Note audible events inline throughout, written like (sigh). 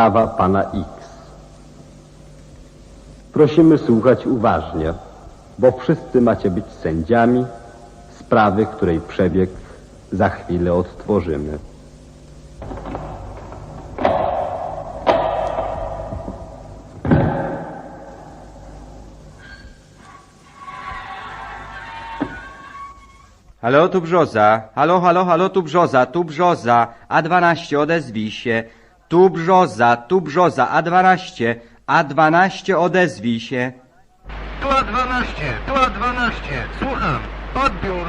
Sprawa pana X. Prosimy słuchać uważnie, bo wszyscy macie być sędziami sprawy, której przebieg za chwilę odtworzymy. Halo, tu Brzoza. Halo, halo, halo, tu Brzoza, tu Brzoza. A12, odezwij się. Tu Brzoza, tu Brzoza, A12. A12, odezwij się. Tu A12, tu A12, słucham, odbiór.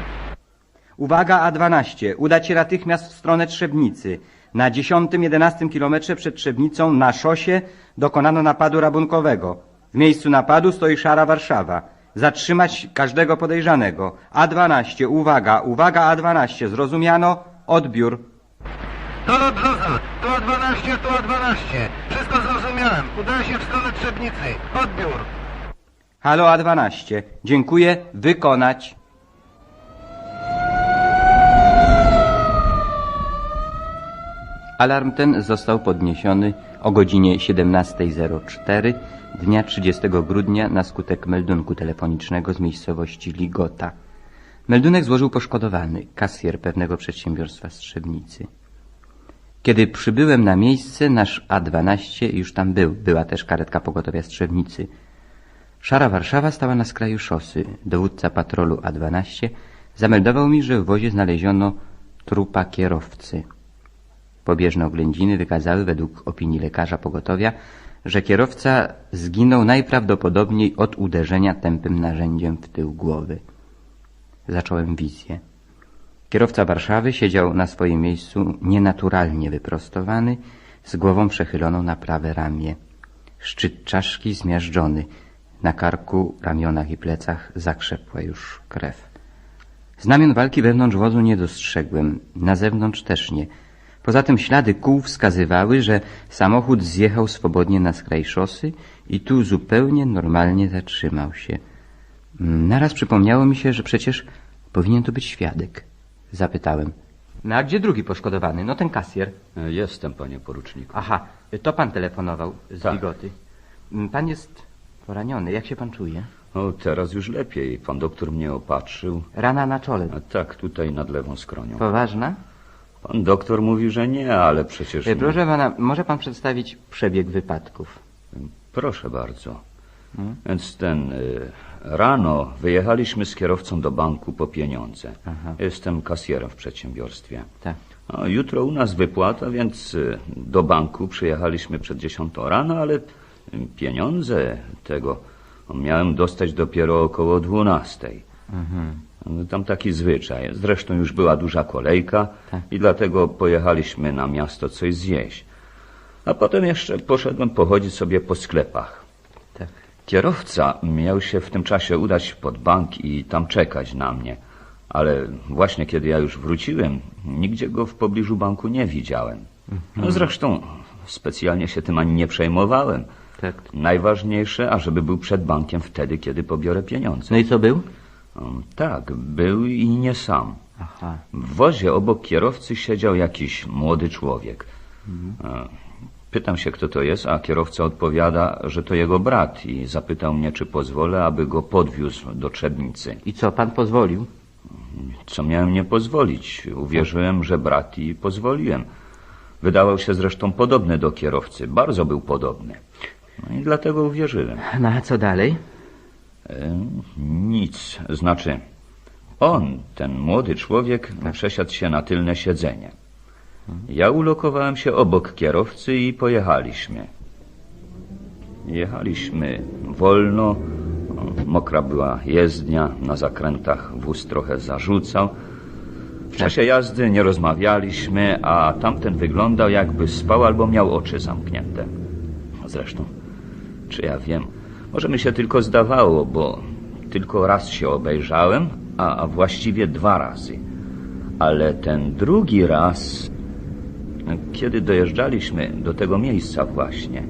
Uwaga, A12. Udać się natychmiast w stronę Trzebnicy. Na 10-11 kilometrze przed Trzebnicą na szosie dokonano napadu rabunkowego. W miejscu napadu stoi szara Warszawa. Zatrzymać każdego podejrzanego. A12, uwaga, uwaga, A12. Zrozumiano? Odbiór. To Brzoza, tu A12, tu A12. Wszystko zrozumiałem, udaję się w stronę Trzebnicy. Odbiór. Halo A12. Dziękuję. Wykonać. Alarm ten został podniesiony o godzinie 17.04 dnia 30 grudnia na skutek meldunku telefonicznego z miejscowości Ligota. Meldunek złożył poszkodowany, kasjer pewnego przedsiębiorstwa z Trzebnicy. Kiedy przybyłem na miejsce, nasz A12 już tam był. Była też karetka pogotowia z Trzebnicy. Szara Warszawa stała na skraju szosy. Dowódca patrolu A12 zameldował mi, że w wozie znaleziono trupa kierowcy. Pobieżne oględziny wykazały według opinii lekarza pogotowia, że kierowca zginął najprawdopodobniej od uderzenia tępym narzędziem w tył głowy. Zacząłem wizję. Kierowca Warszawy siedział na swoim miejscu nienaturalnie wyprostowany, z głową przechyloną na prawe ramię. Szczyt czaszki zmiażdżony, na karku, ramionach i plecach zakrzepła już krew. Znamion walki wewnątrz wozu nie dostrzegłem, na zewnątrz też nie. Poza tym ślady kół wskazywały, że samochód zjechał swobodnie na skraj szosy i tu zupełnie normalnie zatrzymał się. Mm, Naraz przypomniało mi się, że przecież powinien to być świadek. Zapytałem. No a gdzie drugi poszkodowany? No ten kasjer. E, Jestem, panie poruczniku. Aha, to pan telefonował z Tak. Bigoty. Mm, Pan jest poraniony. Jak się pan czuje? O, teraz już lepiej. Pan doktor mnie opatrzył. Rana na czole. A tak, tutaj nad lewą skronią. Poważna? Pan doktor mówi, że nie, ale przecież... E, Proszę pana, może pan przedstawić przebieg wypadków? Proszę bardzo. Hmm? Więc ten... Y, rano wyjechaliśmy z kierowcą do banku po pieniądze. Aha. Jestem kasjerem w przedsiębiorstwie. Tak. A jutro u nas wypłata, więc y, do banku przyjechaliśmy przed dziesiątą rano, ale y, pieniądze tego miałem dostać dopiero około dwunastej. Mhm. No, Tam taki zwyczaj. Zresztą już była duża kolejka Tak. i dlatego pojechaliśmy na miasto coś zjeść. A potem jeszcze poszedłem pochodzić sobie po sklepach. Kierowca miał się w tym czasie udać pod bank i tam czekać na mnie. Ale właśnie kiedy ja już wróciłem, nigdzie go w pobliżu banku nie widziałem. No zresztą specjalnie się tym ani nie przejmowałem. Tak. Najważniejsze, ażeby był przed bankiem wtedy, kiedy pobiorę pieniądze. No i co był? Um, Tak, był i nie sam. Aha. W wozie obok kierowcy siedział jakiś młody człowiek. E, Pytam się, kto to jest, a kierowca odpowiada, że to jego brat i zapytał mnie, czy pozwolę, aby go podwiózł do Trzebnicy. I co, pan pozwolił? Co miałem nie pozwolić? Uwierzyłem, że brat i pozwoliłem. Wydawał się zresztą podobny do kierowcy, bardzo był podobny. No i dlatego uwierzyłem. No a co dalej? E, Nic, znaczy on, ten młody człowiek, przesiadł się na tylne siedzenie. Ja ulokowałem się obok kierowcy i pojechaliśmy. Jechaliśmy wolno, mokra była jezdnia, na zakrętach wóz trochę zarzucał. W czasie jazdy nie rozmawialiśmy, a tamten wyglądał jakby spał albo miał oczy zamknięte. Zresztą, czy ja wiem, może mi się tylko zdawało, bo tylko raz się obejrzałem, a właściwie dwa razy. Ale ten drugi raz, kiedy dojeżdżaliśmy do tego miejsca właśnie,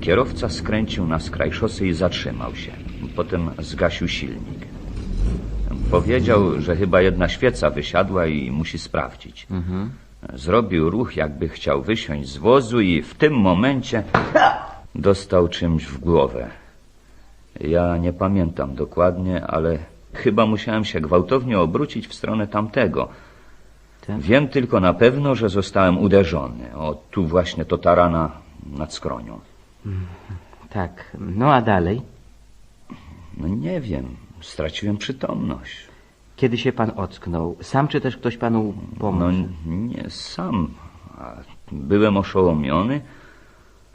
kierowca skręcił na skraj szosy i zatrzymał się. Potem zgasił silnik. Powiedział, że chyba jedna świeca wysiadła i musi sprawdzić. Zrobił ruch, jakby chciał wysiąść z wozu i w tym momencie dostał czymś w głowę. Ja nie pamiętam dokładnie, ale chyba musiałem się gwałtownie obrócić w stronę tamtego. Tak. Wiem tylko na pewno, że zostałem uderzony. O, tu właśnie to ta rana nad skronią. Tak, no a dalej? No nie wiem, straciłem przytomność. Kiedy się pan ocknął? Sam czy też ktoś panu pomógł? No nie, sam. Byłem oszołomiony,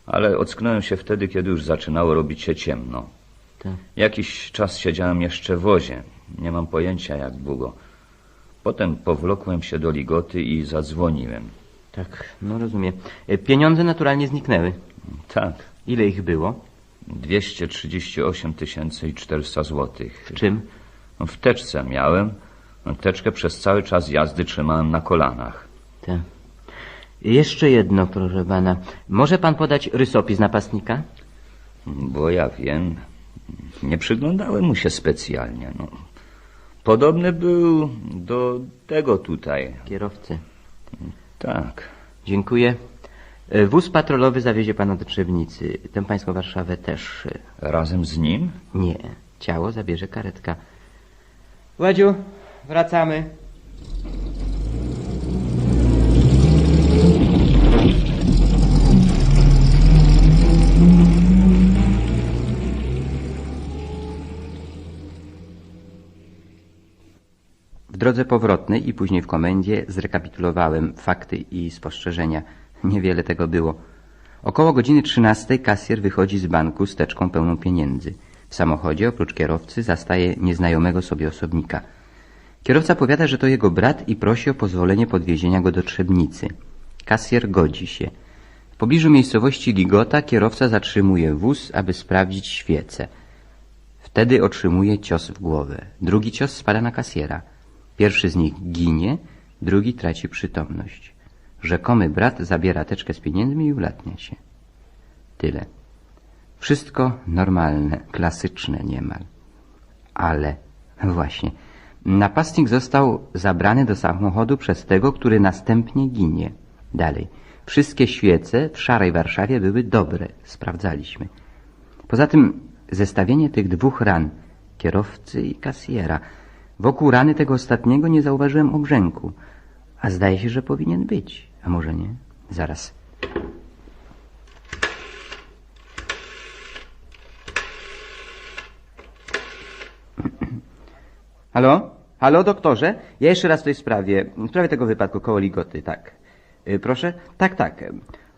ale ocknąłem się wtedy, kiedy już zaczynało robić się ciemno. Tak. Jakiś czas siedziałem jeszcze w wozie. Nie mam pojęcia jak długo. Potem powlokłem się do ligoty i zadzwoniłem. Tak, no rozumiem. E, Pieniądze naturalnie zniknęły. Tak, Ile ich było? 238 tysięcy i 400 złotych. W czym? W teczce miałem. Teczkę przez cały czas jazdy trzymałem na kolanach. Tak. Jeszcze jedno, proszę pana. Może pan podać rysopis napastnika? Bo ja wiem, nie przyglądałem mu się specjalnie. No. Podobny był do tego tutaj. Kierowcy. Tak. Dziękuję. E, Wóz patrolowy zawiezie pana do Trzebnicy. Tę pańską Warszawę też. e, Razem z nim? Nie. Ciało zabierze karetka. Ładziu, wracamy. Drodze powrotnej i później w komendzie zrekapitulowałem fakty i spostrzeżenia. Niewiele tego było. Około godziny 13 kasjer wychodzi z banku z teczką pełną pieniędzy. W samochodzie oprócz kierowcy zastaje nieznajomego sobie osobnika. Kierowca powiada, że to jego brat i prosi o pozwolenie podwiezienia go do Trzebnicy. Kasjer godzi się. W pobliżu miejscowości Ligota kierowca zatrzymuje wóz, aby sprawdzić świecę. Wtedy otrzymuje cios w głowę. Drugi cios spada na kasjera. Pierwszy z nich ginie, drugi traci przytomność. Rzekomy brat zabiera teczkę z pieniędzmi i ulatnia się. Tyle. Wszystko normalne, klasyczne niemal. Ale właśnie, napastnik został zabrany do samochodu przez tego, który następnie ginie. Dalej. Wszystkie świece w szarej Warszawie były dobre, sprawdzaliśmy. Poza tym zestawienie tych dwóch ran, kierowcy i kasjera, wokół rany tego ostatniego nie zauważyłem obrzęku, a zdaje się, że powinien być, a może nie? Zaraz. (clears throat) Halo? Halo, doktorze? Ja jeszcze raz w tej sprawie, w sprawie tego wypadku koło Ligoty, tak. Y, Proszę? Tak, tak.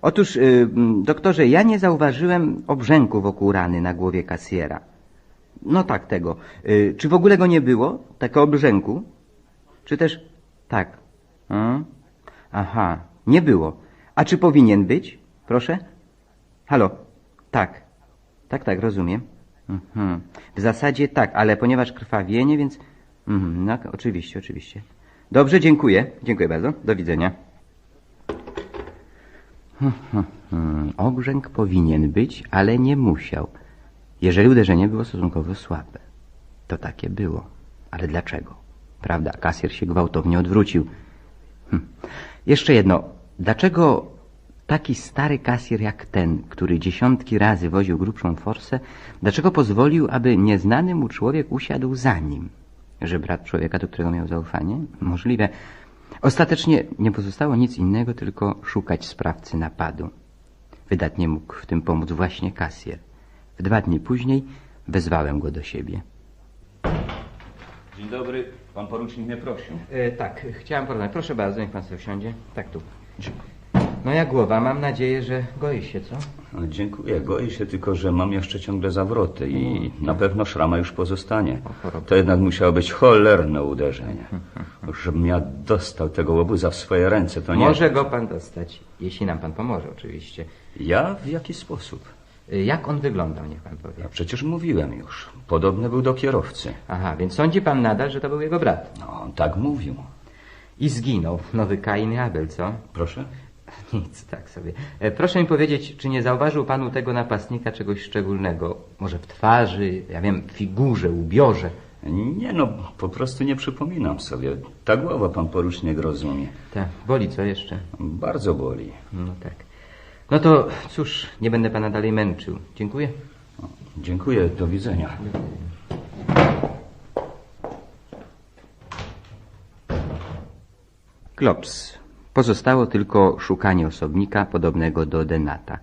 Otóż, y, m, doktorze, ja nie zauważyłem obrzęku wokół rany na głowie kasjera. No tak, tego. Y, Czy w ogóle go nie było? Takiego obrzęku? Czy też... Tak. A? Aha, nie było. A czy powinien być? Proszę? Halo? Tak. Tak, tak, rozumiem. Mhm. W zasadzie tak, ale ponieważ krwawienie, więc... Mhm, no, oczywiście, oczywiście. Dobrze, dziękuję. Dziękuję bardzo. Do widzenia. Hmm, (laughs) Obrzęk powinien być, ale nie musiał. Jeżeli uderzenie było stosunkowo słabe. To takie było. Ale dlaczego? Prawda, kasjer się gwałtownie odwrócił. Hm. Jeszcze jedno. Dlaczego taki stary kasjer jak ten, który dziesiątki razy woził grubszą forsę, dlaczego pozwolił, aby nieznany mu człowiek usiadł za nim? Że brat człowieka, do którego miał zaufanie? Możliwe. Ostatecznie nie pozostało nic innego, tylko szukać sprawcy napadu. Wydatnie mógł w tym pomóc właśnie kasjer. Dwa dni później wezwałem go do siebie. Dzień dobry, pan porucznik mnie prosił. E, tak, chciałem porozmawiać. Proszę bardzo, niech pan sobie wsiądzie. Tak tu. No jak głowa, mam nadzieję, że goi się, co? No, dziękuję, goi się tylko, że mam jeszcze ciągle zawroty i na pewno szrama już pozostanie. To jednak musiało być cholerne uderzenie. Żebym ja dostał tego łobuza w swoje ręce, to nie... Może go pan dostać, jeśli nam pan pomoże oczywiście. Ja? W jaki sposób? E, Jak on wyglądał, niech pan powie. Ja przecież mówiłem już. Podobny był do kierowcy. Aha, więc sądzi pan nadal, że to był jego brat. No, on tak mówił. I zginął. Nowy Kain i Abel, co? Proszę? (laughs) Nic, tak sobie. E, Proszę mi powiedzieć, czy nie zauważył pan u tego napastnika czegoś szczególnego? Może w twarzy, ja wiem, figurze, ubiorze? Nie no, po prostu nie przypominam sobie. Ta głowa pan porucznik rozumie. Tak, boli co jeszcze? Bardzo boli. No tak. No to cóż, nie będę pana dalej męczył. Dziękuję. Dziękuję, do widzenia. Klops. Pozostało tylko szukanie osobnika podobnego do Denata.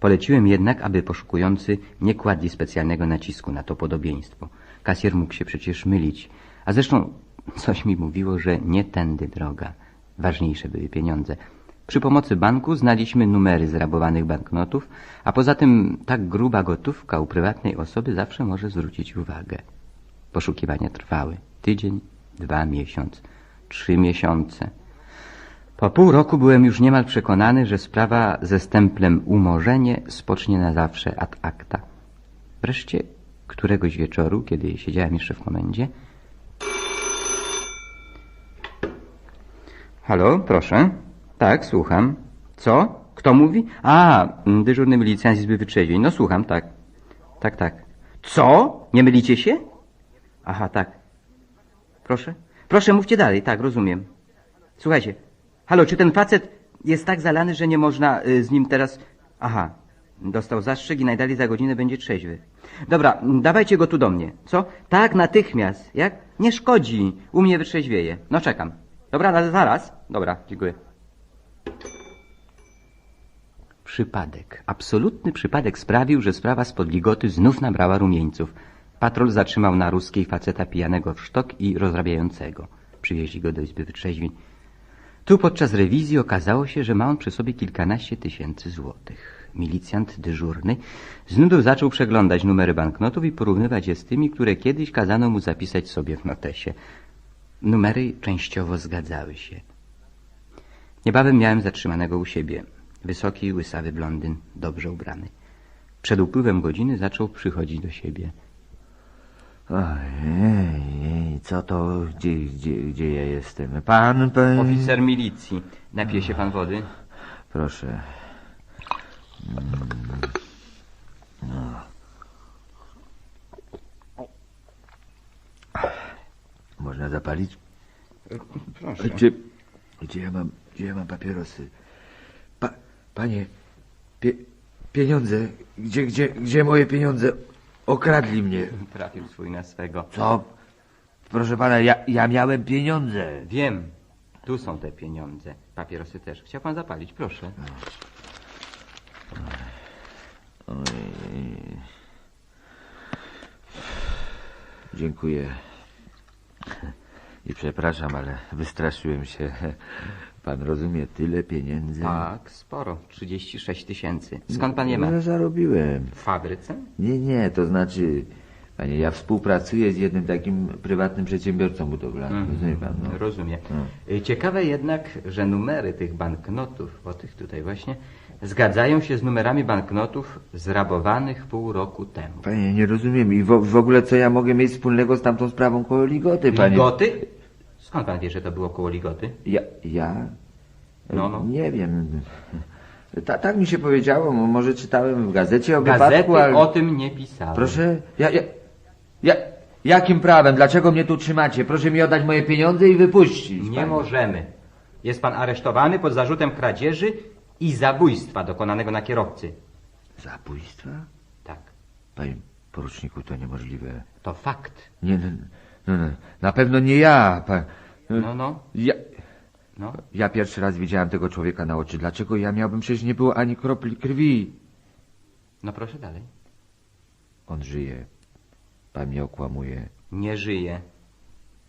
Poleciłem jednak, aby poszukujący nie kładli specjalnego nacisku na to podobieństwo. Kasjer mógł się przecież mylić. A zresztą coś mi mówiło, że nie tędy droga. Ważniejsze były pieniądze. Przy pomocy banku znaliśmy numery zrabowanych banknotów, a poza tym tak gruba gotówka u prywatnej osoby zawsze może zwrócić uwagę. Poszukiwania trwały. Tydzień, dwa miesiąc, trzy miesiące. Po pół roku byłem już niemal przekonany, że sprawa ze stemplem umorzenie spocznie na zawsze ad acta. Wreszcie któregoś wieczoru, kiedy siedziałem jeszcze w komendzie... Halo, proszę. Tak, słucham. Co? Kto mówi? A, mm, dyżurny milicjant z Izby Wytrzeźwień. No słucham, tak. Tak, tak. Co? Nie mylicie się? Aha, tak. Proszę? Proszę, mówcie dalej, tak, rozumiem. Słuchajcie, halo, czy ten facet jest tak zalany, że nie można y, z nim teraz... Aha, dostał zastrzyk i najdalej za godzinę będzie trzeźwy. Dobra, m, dawajcie go tu do mnie. Co? Tak, natychmiast. Jak? Nie szkodzi. U mnie wytrzeźwieje. No czekam. Dobra, na- zaraz. Dobra, dziękuję. Przypadek, absolutny przypadek sprawił, że sprawa z podligoty znów nabrała rumieńców. Patrol zatrzymał na ruskiej faceta pijanego w sztok i rozrabiającego. Przywieźli go do izby wytrzeźwień. Tu podczas rewizji okazało się, że ma on przy sobie kilkanaście tysięcy złotych. Milicjant dyżurny z nudów zaczął przeglądać numery banknotów i porównywać je z tymi, które kiedyś kazano mu zapisać sobie w notesie. Numery częściowo zgadzały się. Niebawem miałem zatrzymanego u siebie. Wysoki, łysawy blondyn, dobrze ubrany. Przed upływem godziny zaczął przychodzić do siebie. Ojej, co to, gdzie, gdzie, gdzie ja jestem? Pan, pan... Oficer milicji. Napije się pan wody? Proszę. No. Można zapalić? Proszę. Gdzie, gdzie ja mam, gdzie ja mam papierosy? Pa, panie, pie, pieniądze, gdzie, gdzie, gdzie moje pieniądze? Okradli mnie. Trafił swój na swego. Co? Proszę pana, ja, ja miałem pieniądze. Wiem. Tu są te pieniądze. Papierosy też. Chciał pan zapalić? Proszę. Dziękuję. I przepraszam, ale wystraszyłem się. Pan rozumie, tyle pieniędzy. Tak, sporo. 36 tysięcy. Skąd pan je ma? No, zarobiłem. W fabryce? Nie, nie, to znaczy, panie, ja współpracuję z jednym takim prywatnym przedsiębiorcą budowlanym. Rozumie pan, no. Rozumiem. Y, Ciekawe jednak, że numery tych banknotów, o tych tutaj właśnie, zgadzają się z numerami banknotów zrabowanych pół roku temu. Panie, nie rozumiem. I w, w ogóle co ja mogę mieć wspólnego z tamtą sprawą koło Ligoty, panie? Ligoty? Skąd pan wie, że to było koło Ligoty? Ja, ja? No, no. Nie wiem. (laughs) Ta, tak mi się powiedziało, mo- może czytałem w gazecie o Gazety wypadku, ale... o tym nie pisały. Proszę? Ja, ja, ja, jakim prawem? Dlaczego mnie tu trzymacie? Proszę mi oddać moje pieniądze i wypuścić. Nie panie. możemy. Jest pan aresztowany pod zarzutem kradzieży i zabójstwa dokonanego na kierowcy. Zabójstwa? Tak, Panie poruczniku, to niemożliwe. to fakt. Nie, no, no, no, na pewno nie ja. Pan, No, no, ja, no. ja pierwszy raz widziałem tego człowieka na oczy. Dlaczego ja miałbym? Przecież nie było ani kropli krwi. No proszę dalej. On żyje. Pan mnie okłamuje. Nie żyje.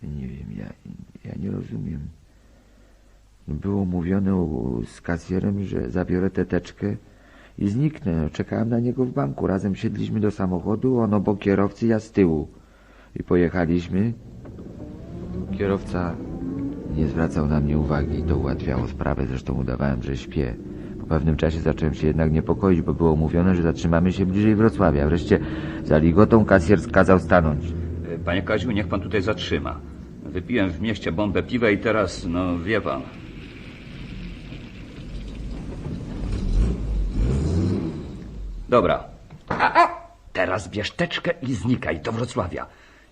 Nie wiem, ja, ja nie rozumiem. Było mówione u- z kasjerem, że zabiorę tę teczkę i zniknę. Czekałem na niego w banku. Razem siedliśmy do samochodu, on obok kierowcy, ja z tyłu. I pojechaliśmy. Kierowca nie zwracał na mnie uwagi. To ułatwiało sprawę, zresztą udawałem, że śpię. Po pewnym czasie zacząłem się jednak niepokoić, bo było mówione, że zatrzymamy się bliżej Wrocławia. Wreszcie za ligotą kasjer kazał stanąć. E, Panie Kaziu, niech pan tutaj zatrzyma. Wypiłem w mieście bombę piwa i teraz, no wie pan. Dobra. A, a, teraz bierz teczkę i znikaj do Wrocławia.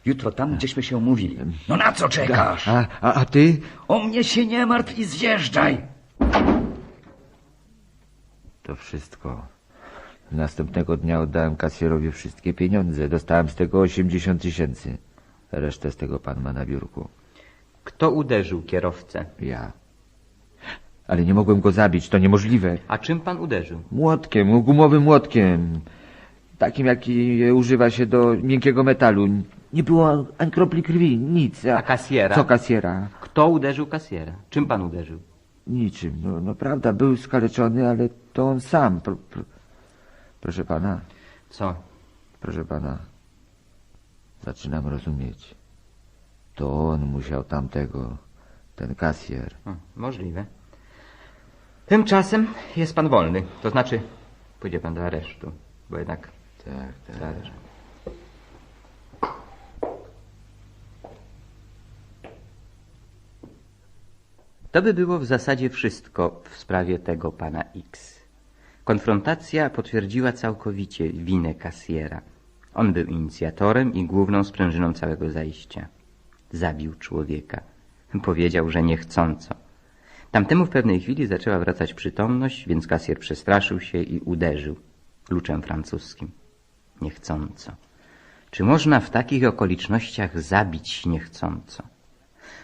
Jutro tam, gdzieśmy się umówili. No na co czekasz? A, a, a ty? O mnie się nie martw i zjeżdżaj. To wszystko. Następnego dnia oddałem kasjerowi wszystkie pieniądze. Dostałem z tego 80 tysięcy. Resztę z tego pan ma na biurku. Kto uderzył kierowcę? Ja. Ale nie mogłem go zabić, to niemożliwe. A czym pan uderzył? Młotkiem, gumowym młotkiem. Takim, jaki używa się do miękkiego metalu. Nie było ani kropli krwi, nic. A kasjera? Co kasjera? Kto uderzył kasjera? Czym pan uderzył? Niczym. No, no prawda, był skaleczony, ale to on sam. Pro, pro, proszę pana, Co? proszę pana. Zaczynam rozumieć. To on musiał tamtego, ten kasjer. O, możliwe. Tymczasem jest pan wolny. To znaczy, pójdzie pan do aresztu, bo jednak Tak, tak. zależy. To by było w zasadzie wszystko w sprawie tego pana X. Konfrontacja potwierdziła całkowicie winę kasjera. On był inicjatorem i główną sprężyną całego zajścia. Zabił człowieka. Powiedział, że niechcąco. Tamtemu w pewnej chwili zaczęła wracać przytomność, więc kasjer przestraszył się i uderzył kluczem francuskim. Niechcąco. Czy można w takich okolicznościach zabić niechcąco?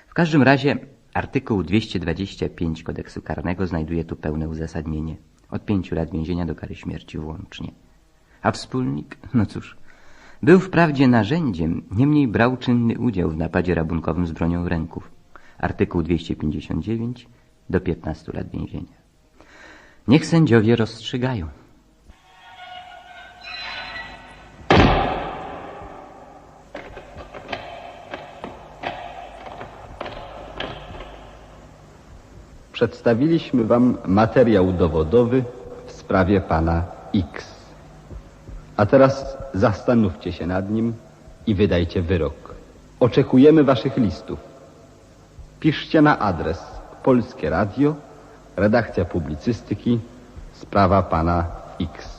W każdym razie artykuł 225 kodeksu karnego znajduje tu pełne uzasadnienie. Od pięciu lat więzienia do kary śmierci włącznie. A wspólnik? No cóż, był wprawdzie narzędziem, niemniej brał czynny udział w napadzie rabunkowym z bronią ręków. Artykuł 259 do 15 lat więzienia. Niech sędziowie rozstrzygają. Przedstawiliśmy wam materiał dowodowy w sprawie pana X. A teraz zastanówcie się nad nim i wydajcie wyrok. Oczekujemy waszych listów. Piszcie na adres Polskie Radio, redakcja publicystyki, sprawa pana X.